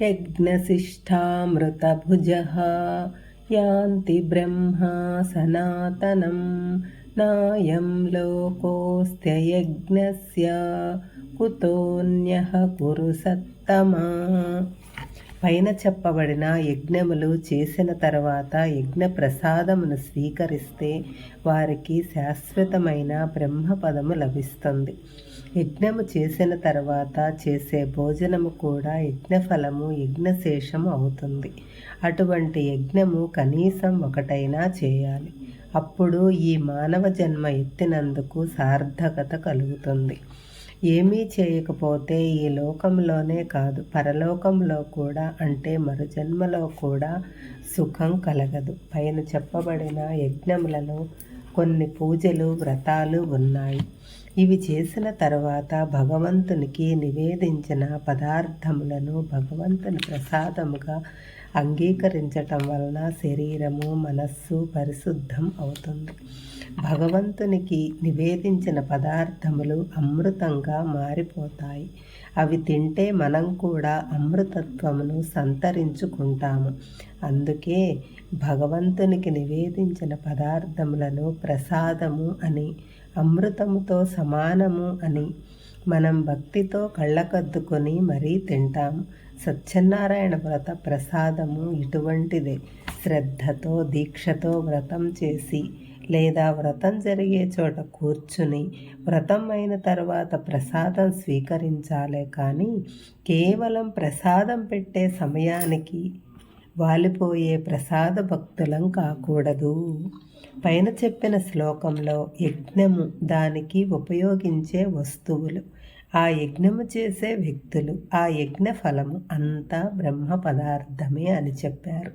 యజ్ఞశిష్టామృతభుజः యాంతి బ్రహ్మా సనాతనం నాయం లోకోస్త్యయజ్ఞస్య కుతోన్యః కురు సత్తమా పైన చెప్పబడిన యజ్ఞములు చేసిన తర్వాత యజ్ఞ ప్రసాదమును స్వీకరిస్తే వారికి శాశ్వతమైన బ్రహ్మపదము లభిస్తుంది. యజ్ఞము చేసిన తర్వాత చేసే భోజనము కూడా యజ్ఞఫలము యజ్ఞశేషము అవుతుంది. అటువంటి యజ్ఞము కనీసం ఒకటైనా చేయాలి. అప్పుడు ఈ మానవ జన్మ ఎత్తినందుకు సార్థకత కలుగుతుంది. ఏమీ చేయకపోతే ఈ లోకంలోనే కాదు పరలోకంలో కూడా అంటే మరుజన్మలో కూడా సుఖం కలగదు. పైన చెప్పబడిన యజ్ఞములను కొన్ని పూజలు వ్రతాలు ఉన్నాయి. ఇవి చేసిన తర్వాత భగవంతునికి నివేదించిన పదార్థములను భగవంతుని ప్రసాదముగా అంగీకరించటం వలన శరీరము మనస్సు పరిశుద్ధం అవుతుంది. భగవంతునికి నివేదించిన పదార్థములు అమృతంగా మారిపోతాయి. అవి తింటే మనం కూడా అమృతత్వమును సంతరించుకుంటాము. అందుకే భగవంతునికి నివేదించిన పదార్థములను ప్రసాదము అని అమృతముతో సమానము అని మనం భక్తితో కళ్ళకద్దుకొని మరీ తింటాము సత్యనారాయణ వ్రత ప్రసాదము ఇటువంటిదే. శ్రద్ధతో దీక్షతో వ్రతం చేసి లేదా వ్రతం జరిగే చోట కూర్చుని వ్రతం అయిన తర్వాత ప్రసాదం స్వీకరించాలే కానీ కేవలం ప్రసాదం పెట్టే సమయానికి వాలిపోయే ప్రసాద భక్తులం కాకూడదు. పైన చెప్పిన శ్లోకంలో యజ్ఞము దానికి ఉపయోగించే వస్తువులు ఆ యజ్ఞము చేసే వ్యక్తులు ఆ యజ్ఞ ఫలము అంతా బ్రహ్మ పదార్థమే అని చెప్పారు.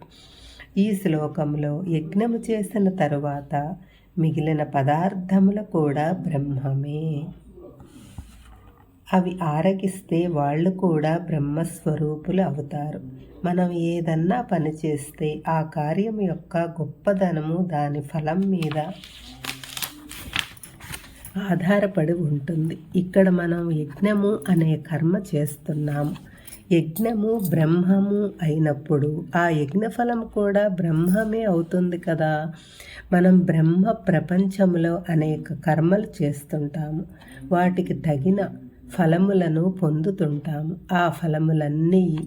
ఈ శ్లోకంలో యజ్ఞము చేసిన తరువాత మిగిలిన పదార్థములు కూడా బ్రహ్మమే. అవి ఆరగిస్తే వాళ్ళు కూడా బ్రహ్మస్వరూపులు అవుతారు. మనం ఏదన్నా పని చేస్తే ఆ కార్యం యొక్క గొప్పదనము దాని ఫలం మీద ఆధారపడి ఉంటుంది. ఇక్కడ మనం యజ్ఞము అనే కర్మ చేస్తున్నాము. యజ్ఞము బ్రహ్మము అయినప్పుడు ఆ యజ్ఞఫలం కూడా బ్రహ్మమే అవుతుంది కదా. మనం బ్రహ్మ ప్రపంచంలో అనేక కర్మలు చేస్తుంటాము. వాటికి తగిన ఫలములను పొందుతుంటాము. ఆ ఫలములన్నీ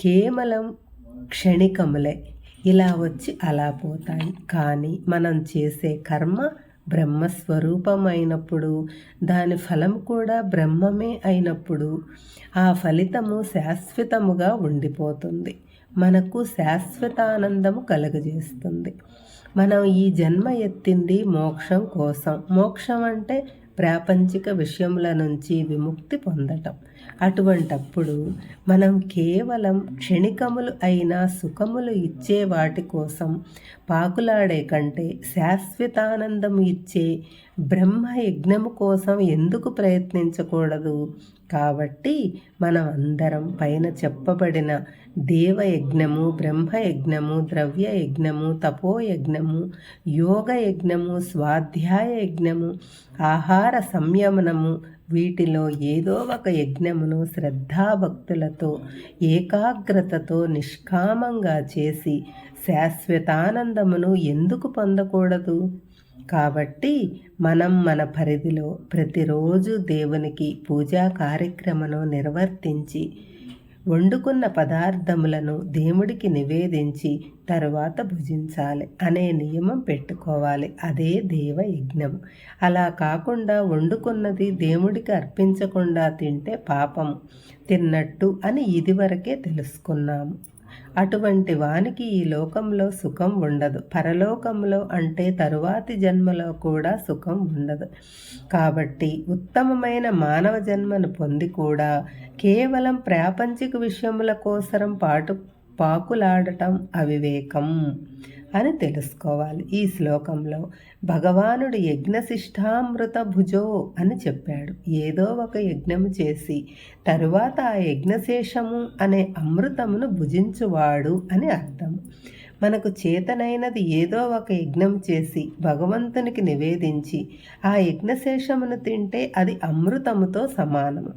కేవలం క్షణికములే. ఇలా వచ్చి అలా పోతాయి. కానీ మనం చేసే కర్మ బ్రహ్మస్వరూపమైనప్పుడు దాని ఫలం కూడా బ్రహ్మమే అయినప్పుడు ఆ ఫలితము శాశ్వతముగా ఉండిపోతుంది. మనకు శాశ్వతానందము కలుగజేస్తుంది. మనం ఈ జన్మ ఎత్తింది మోక్షం కోసం. మోక్షం అంటే ప్రాపంచిక విషయముల నుంచి విముక్తి పొందటం. అటువంటప్పుడు మనం కేవలం క్షణికములు అయిన సుఖములు ఇచ్చే వాటి కోసం పాకులాడే కంటే శాశ్వతానందం ఇచ్చే బ్రహ్మ యజ్ఞము కోసం ఎందుకు ప్రయత్నించకూడదు? కాబట్టి మనం అందరం పైన చెప్పబడిన దేవయజ్ఞము బ్రహ్మయజ్ఞము ద్రవ్య యజ్ఞము తపోయజ్ఞము యోగ యజ్ఞము స్వాధ్యాయ యజ్ఞము ఆహార సంయమనము వీటిలో ఏదో ఒక యజ్ఞమును శ్రద్ధాభక్తులతో ఏకాగ్రతతో నిష్కామంగా చేసి శాశ్వతానందమును ఎందుకు పొందకూడదు? కాబట్టి మనం మన పరిధిలో ప్రతిరోజు దేవునికి పూజా కార్యక్రమను నిర్వర్తించి వండుకున్న పదార్థములను దేవుడికి నివేదించి తరువాత భుజించాలి అనే నియమం పెట్టుకోవాలి. అదే దేవ యజ్ఞం అలా కాకుండా వండుకున్నది దేవుడికి అర్పించకుండా తింటే పాపం తిన్నట్టు అని ఇదివరకే తెలుసుకున్నాము. అటువంటి వానికి ఈ లోకంలో సుఖం ఉండదు. పరలోకంలో అంటే తరువాతి జన్మలో కూడా సుఖం ఉండదు. కాబట్టి ఉత్తమమైన మానవ జన్మను పొంది కూడా కేవలం ప్రాపంచిక విషయముల కోసరం పాటు పాకులాడటం అవివేకం. అని తెలుసుకోవాలి. ఈ శ్లోకంలో భగవానుడు యజ్ఞశిష్టామృత భుజో అని చెప్పాడు. ఏదో ఒక యజ్ఞము చేసి తరువాత ఆ యజ్ఞశేషము అనే అమృతమును భుజించువాడు అని అర్థం. మనకు చేతనైనది ఏదో ఒక యజ్ఞం చేసి భగవంతునికి నివేదించి ఆ యజ్ఞశేషమును తింటే అది అమృతముతో సమానము.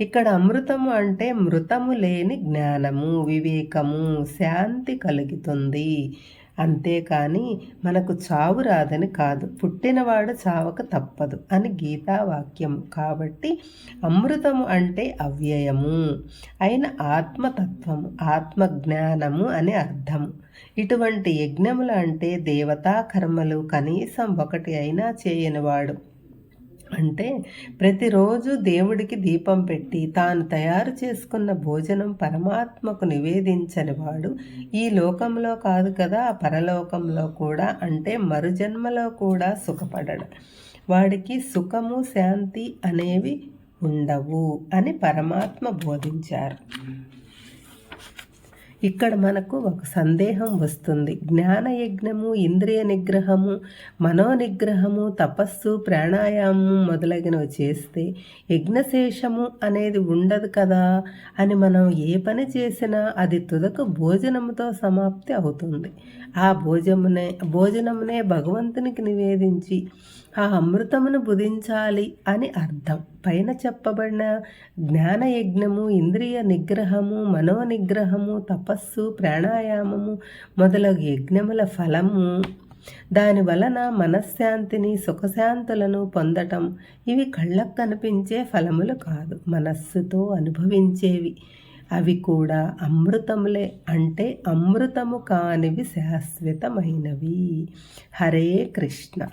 ఇక్కడ అమృతము అంటే మృతము లేని జ్ఞానము వివేకము శాంతి కలుగుతుంది. అంతేకాని మనకు చావు రాదని కాదు. పుట్టినవాడు చావక తప్పదు అని గీతావాక్యం. కాబట్టి అమృతము అంటే అవ్యయము. అయిన ఆత్మతత్వము ఆత్మజ్ఞానము అని అర్థము. ఇటువంటి యజ్ఞములు అంటే దేవతా కర్మలు కనీసం ఒకటి అయినా చేయనివాడు. అంటే ప్రతిరోజు దేవుడికి దీపం పెట్టి తాను తయారు చేసుకున్న భోజనం పరమాత్మకు నివేదించని వాడు ఈ లోకంలో కాదు కదా పరలోకంలో కూడా అంటే మరుజన్మలో కూడా సుఖపడడు. వాడికి సుఖము శాంతి అనేవి ఉండవు అని పరమాత్మ బోధించారు. ఇక్కడ మనకు ఒక సందేహం వస్తుంది. జ్ఞాన యజ్ఞము ఇంద్రియ నిగ్రహము మనో నిగ్రహము తపస్సు ప్రాణాయామము మొదలగినవి చేస్తే యజ్ఞశేషము అనేది ఉండదు కదా అని మనం ఏ పని చేసినా అది తుదకు భోజనముతో సమాప్తి అవుతుంది. ఆ భోజమునే భోజనమునే భగవంతునికి నివేదించి ఆ అమృతమును బుధించాలి అని అర్థం. పైన చెప్పబడిన జ్ఞానయజ్ఞము ఇంద్రియ నిగ్రహము మనోనిగ్రహము తపస్సు ప్రాణాయామము మొదలగు యజ్ఞముల ఫలము. దాని వలన మనశ్శాంతిని సుఖశాంతులను పొందటం ఇవి కళ్ళకు కనిపించే ఫలములు కాదు మనస్సుతో అనుభవించేవి. అవి కూడా అమృతములే అంటే అమృతము కానివి శాశ్వతమైనవి. హరే కృష్ణ.